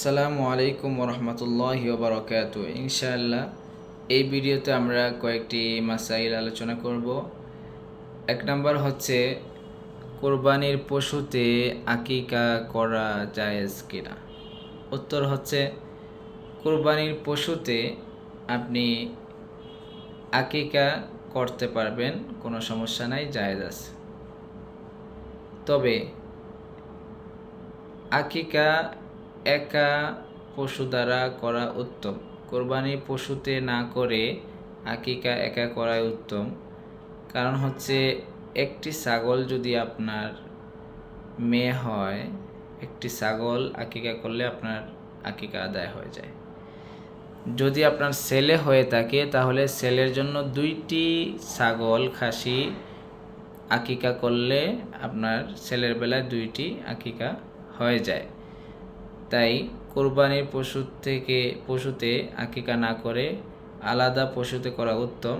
আসসালামু আলাইকুম রহমতুল্লাহ বারকাত ইনশাআল্লাহ, এই ভিডিওতে আমরা কয়েকটি মাসাইল আলোচনা করব। এক নম্বর হচ্ছে, কোরবানির পশুতে আকিকা করা জায়েজ কিনা? উত্তর হচ্ছে, কোরবানির পশুতে আপনি আকিকা করতে পারবেন, কোনো সমস্যা নাই, জায়েজ আছে। তবে আকিকা একা পশু দ্বারা করা উত্তম। কোরবানি পশুতে না করে আকিকা একা করাই উত্তম। কারণ হচ্ছে, একটি ছাগল যদি আপনার মেয়ে হয়, একটি ছাগল আকিকা করলে আপনার আকিকা আদায় হয়ে যায়। যদি আপনার ছেলে হয়ে থাকে, তাহলে ছেলের জন্য দুইটি ছাগল খাসি আকিকা করলে আপনার ছেলের বেলায় দুইটি আকিকা হয়ে যায়। তাই কোরবানির পশু থেকে পশুতে আকিকা না করে আলাদা পশুতে করা উত্তম।